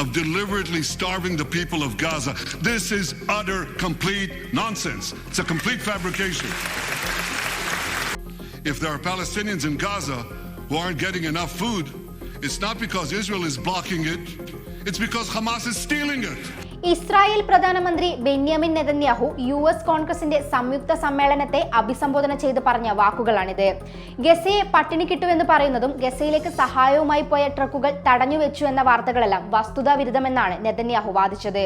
of deliberately starving the people of Gaza. This is utter, complete nonsense. It's a complete fabrication. If there are Palestinians in Gaza who aren't getting enough food, it's not because Israel is blocking it, it's because Hamas is stealing it. Israel പ്രധാനമന്ത്രി Benjamin Netanyahu U S കോൺഗ്രസിന്റെ സംയുക്ത സമ്മേളനത്തെ അഭിസംബോധന ചെയ്ത് പറഞ്ഞ വാക്കുകളാണിത്. ഗസയെ പട്ടിണി കിട്ടുമെന്ന് പറയുന്നതും ഗസയിലേക്ക് സഹായവുമായി പോയ ട്രക്കുകൾ തടഞ്ഞുവെച്ചു എന്ന വാർത്തകളെല്ലാം വസ്തുതാ വിരുദ്ധമെന്നാണ് നെതന്യാഹു വാദിച്ചത്.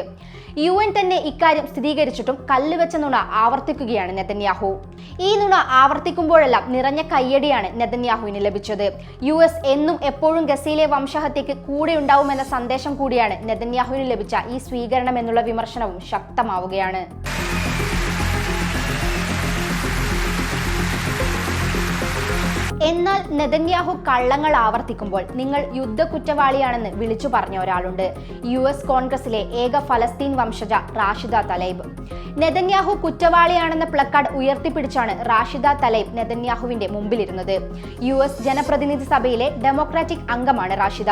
യു എൻ തന്നെ ഇക്കാര്യം സ്ഥിരീകരിച്ചിട്ടും കല്ലുവെച്ച നുണ ആവർത്തിക്കുകയാണ് നെതന്യാഹു. ഈ നുണ ആവർത്തിക്കുമ്പോഴെല്ലാം നിറഞ്ഞ കയ്യടിയാണ് നെതന്യാഹുവിന് ലഭിച്ചത്. യു എസ് എന്നും എപ്പോഴും ഗസയിലെ വംശഹത്യക്ക് കൂടെ ഉണ്ടാവുമെന്ന സന്ദേശം കൂടിയാണ് നെതന്യാഹുവിന് ലഭിച്ച ഈ സ്വീകരണം എന്നുള്ള വിമർശനവും ശക്തമാവുകയാണ്. എന്നാൽ നെതന്യാഹു കള്ളങ്ങൾ ആവർത്തിക്കുമ്പോൾ നിങ്ങൾ യുദ്ധ കുറ്റവാളിയാണെന്ന് വിളിച്ചു പറഞ്ഞ ഒരാളുണ്ട്. യു എസ് കോൺഗ്രസിലെ ഏക ഫലസ്തീൻ വംശജ റാഷിദ തലൈബ്. നെതന്യാഹു കുറ്റവാളിയാണെന്ന പ്ലക്കാർഡ് ഉയർത്തിപ്പിടിച്ചാണ് റാഷിദ തലൈബ് നെതന്യാഹുവിന്റെ മുമ്പിലിരുന്നത്. യു എസ് ജനപ്രതിനിധി സഭയിലെ ഡെമോക്രാറ്റിക് അംഗമാണ് റാഷിദ.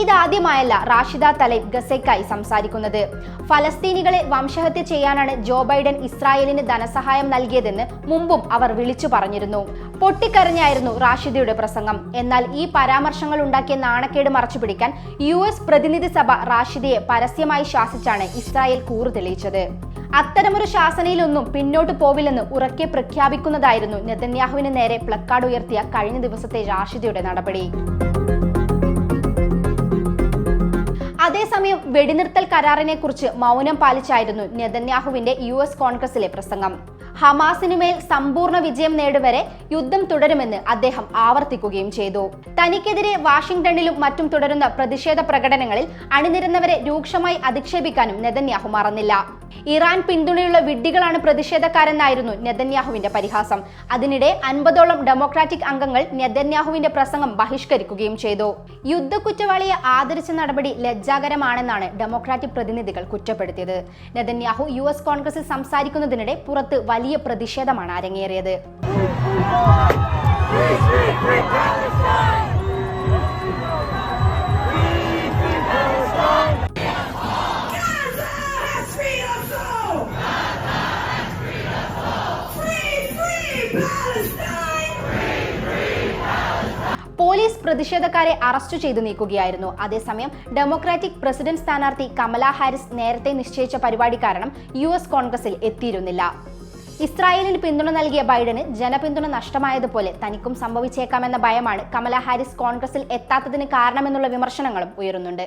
ഇതാദ്യമായല്ല റാഷിദ തലൈബ് ഗസയ്ക്കായി സംസാരിക്കുന്നത്. ഫലസ്തീനികളെ വംശഹത്യ ചെയ്യാനാണ് ജോ ബൈഡൻ ഇസ്രായേലിന് ധനസഹായം നൽകിയതെന്ന് മുമ്പും അവർ വിളിച്ചു പറഞ്ഞിരുന്നു. പൊട്ടിക്കരഞ്ഞായിരുന്നു റാഷിദയുടെ പ്രസംഗം. എന്നാൽ ഈ പരാമർശങ്ങൾ ഉണ്ടാക്കിയ നാണക്കേട് മറച്ചുപിടിക്കാൻ യു എസ് പ്രതിനിധി സഭ റാഷിദയെ പരസ്യമായി ശാസിച്ചാണ് ഇസ്രായേൽ കൂറു തെളിയിച്ചത്. അത്തരമൊരു ശാസനയിലൊന്നും പിന്നോട്ട് പോവില്ലെന്ന് ഉറക്കെ പ്രഖ്യാപിക്കുന്നതായിരുന്നു നെതന്യാഹുവിന് നേരെ പ്ലക്കാർഡ് ഉയർത്തിയ കഴിഞ്ഞ ദിവസത്തെ റാഷിദയുടെ നടപടി. അതേസമയം വെടിനിർത്തൽ കരാറിനെ കുറിച്ച് മൗനം പാലിച്ചായിരുന്നു നെതന്യാഹുവിന്റെ യു എസ് കോൺഗ്രസിലെ പ്രസംഗം. ഹമാസിനുമേൽ സമ്പൂർണ വിജയം നേടുവരെ യുദ്ധം തുടരുമെന്ന് അദ്ദേഹം ആവർത്തിക്കുകയും ചെയ്തു. തനിക്കെതിരെ വാഷിംഗ്ടണിലും മറ്റും തുടരുന്ന പ്രതിഷേധ പ്രകടനങ്ങളിൽ അണിനിരുന്നവരെ രൂക്ഷമായി അധിക്ഷേപിക്കാനും നെതന്യാഹു മറന്നില്ല. ഇറാൻ പിന്തുണയുള്ള വിഡ്ഢികളാണ് പ്രതിഷേധക്കാരെന്നായിരുന്നു നെതന്യാഹുവിന്റെ പരിഹാസം. അതിനിടെ അൻപതോളം ഡെമോക്രാറ്റിക് അംഗങ്ങൾ നെതന്യാഹുവിന്റെ പ്രസംഗം ബഹിഷ്കരിക്കുകയും ചെയ്തു. യുദ്ധക്കുറ്റവാളിയെ ആദരിച്ച നടപടി ലജ്ജാകരമാണെന്നാണ് ഡെമോക്രാറ്റിക് പ്രതിനിധികൾ കുറ്റപ്പെടുത്തിയത്. നെതന്യാഹു യു എസ് കോൺഗ്രസിൽ സംസാരിക്കുന്നതിനിടെ പുറത്ത് വലിയ പ്രതിഷേധമാണ് അരങ്ങേറിയത്! പോലീസ് പ്രതിഷേധക്കാരെ അറസ്റ്റ് ചെയ്തു നീക്കുകയായിരുന്നു അതേസമയം ഡെമോക്രാറ്റിക് പ്രസിഡന്റ് സ്ഥാനാർത്ഥി കമല ഹാരിസ് നേരത്തെ നിശ്ചയിച്ച പരിപാടി കാരണം യു കോൺഗ്രസിൽ എത്തിയിരുന്നില്ല ഇസ്രായേലിന് പിന്തുണ നൽകിയ ബൈഡന് ജനപിന്തുണ നഷ്ടമായതുപോലെ തനിക്കും സംഭവിച്ചേക്കാമെന്ന ഭയമാണ് കമല ഹാരിസ് കോൺഗ്രസിൽ എത്താത്തതിന് കാരണമെന്നുള്ള വിമർശനങ്ങളും ഉയരുന്നുണ്ട്.